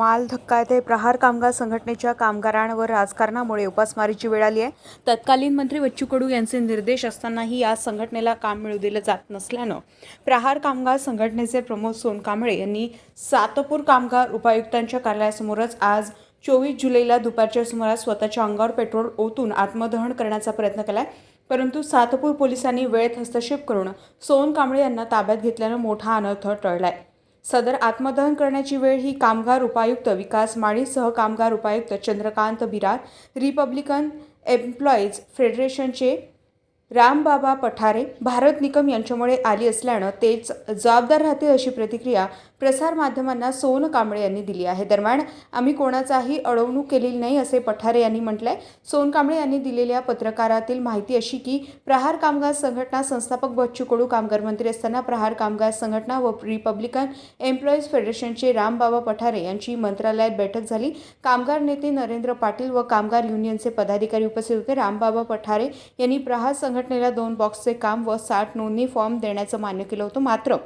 माल धक्का येथे प्रहार कामगार संघटनेच्या कामगारांवर राजकारणामुळे उपासमारीची वेळ आली आहे. तत्कालीन मंत्री बच्चू कडू यांचे निर्देश असतानाही या संघटनेला काम मिळू दिलं जात नसल्यानं प्रहार कामगार संघटनेचे प्रमोद सोनकांबळे यांनी सातपूर कामगार उपायुक्तांच्या कार्यालयासमोरच आज चोवीस जुलैला दुपारच्या सुमारास स्वतःच्या अंगावर पेट्रोल ओतून आत्मदहन करण्याचा प्रयत्न केलाय. परंतु सातपूर पोलिसांनी वेळेत हस्तक्षेप करून सोन कांबळे यांना ताब्यात घेतल्यानं मोठा अनर्थ टळलाय. सदर आत्मदहन करण्याची वेळ ही कामगार उपायुक्त विकास माळी सह कामगार उपायुक्त चंद्रकांत बिरार रिपब्लिकन एम्प्लॉईज फेडरेशनचे रामबाबा पठारे भारत निकम यांच्यामुळे आली असल्यानं तेच जबाबदार राहतील अशी प्रतिक्रिया प्रसारमाध्यमांना सोन कांबळे यांनी दिली आहे. दरम्यान आम्ही कोणाचाही अडवणूक केलेली नाही असे पठारे यांनी म्हटलंय. सोन कांबळे यांनी दिलेल्या पत्रकारातील माहिती अशी की प्रहार कामगार संघटना संस्थापक बच्चू कडू कामगार मंत्री असताना प्रहार कामगार संघटना व रिपब्लिकन एम्प्लॉईज फेडरेशनचे रामबाबा पठारे यांची मंत्रालयात बैठक झाली. कामगार नेते नरेंद्र पाटील व कामगार युनियनचे पदाधिकारी उपस्थित होते. रामबाबा पठारे यांनी प्रहार संघटनेला दोन बॉक्सचे काम व साठ नोंदणी फॉर्म देण्याचं मान्य केलं होतं. मात्र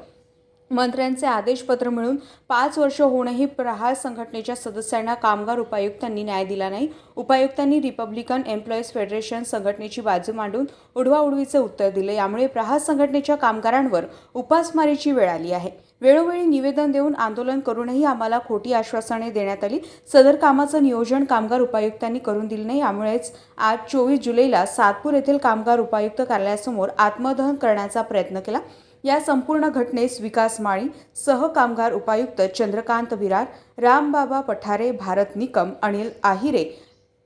मंत्र्यांचे आदेशपत्र मिळून पाच वर्ष होऊनही प्रहार संघटनेच्या सदस्यांना कामगार उपायुक्तांनी न्याय दिला नाही. उपायुक्तांनी रिपब्लिकन एम्प्लॉईज फेडरेशन संघटनेची बाजू मांडून उडवाउडवीचे उत्तर दिले. यामुळे प्रहार संघटनेच्या कामगारांवर उपासमारीची वेळ आली आहे. वेळोवेळी निवेदन देऊन आंदोलन करूनही आम्हाला खोटी आश्वासने देण्यात आली. सदर कामाचं नियोजन कामगार उपायुक्तांनी करून दिलं नाही. यामुळेच आज चोवीस जुलैला सातपूर येथील कामगार उपायुक्त कार्यालयासमोर आत्मदहन करण्याचा प्रयत्न केला. या संपूर्ण घटनेस विकास माळी सह कामगार उपायुक्त चंद्रकांत विरार रामबाबा पठारे भारत निकम अनिल आहिरे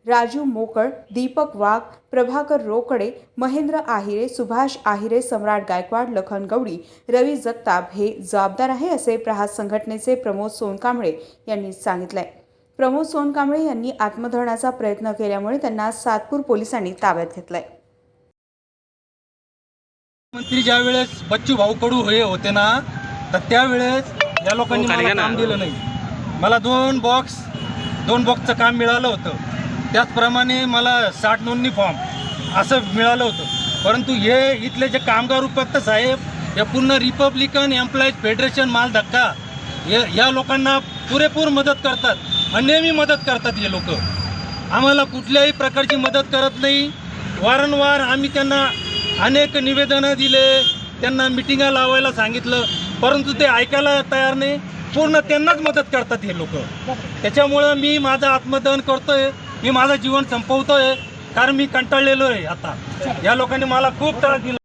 राजू मोकळ दीपक वाघ प्रभाकर रोकडे महेंद्र आहिरे सुभाष आहिरे सम्राट गायकवाड लखन गवडी रवी जगताप हे जबाबदार आहे असे प्रहार संघटनेचे प्रमोद सोनकांबळे यांनी सांगितलंय. प्रमोद सोनकांबळे यांनी आत्मधरणाचा प्रयत्न केल्यामुळे त्यांना सातपूर पोलिसांनी ताब्यात घेतलंय. मंत्री ज्या वेळेस बच्चू भाऊ कडू हे होते ना तर त्यावेळेस या लोकांनी मला काम दिलं नाही. मला दोन बॉक्स दोन बॉक्सचं काम मिळालं होतं. त्याचप्रमाणे मला साठ नोंदणी फॉर्म असं मिळालं होतं. परंतु हे इथले जे कामगार उपायुक्त साहेब हे पूर्ण रिपब्लिकन एम्प्लॉईज फेडरेशन माल धक्का हे या लोकांना पुरेपूर मदत करतात अनेमी मदत करतात हे लोक. आम्हाला कुठल्याही प्रकारची मदत करत नाही. वारंवार आम्ही त्यांना अनेक निवेदनं दिले त्यांना मिटिंगा लावायला सांगितलं परंतु ते ऐकायला तयार नाही. पूर्ण त्यांनाच मदत करतात हे लोक. त्याच्यामुळं मी माझं आत्मदहन करतोय मी माझं जीवन संपवतोय कारण मी कंटाळलेलो आहे आता. या लोकांनी मला खूप त्रास दिला.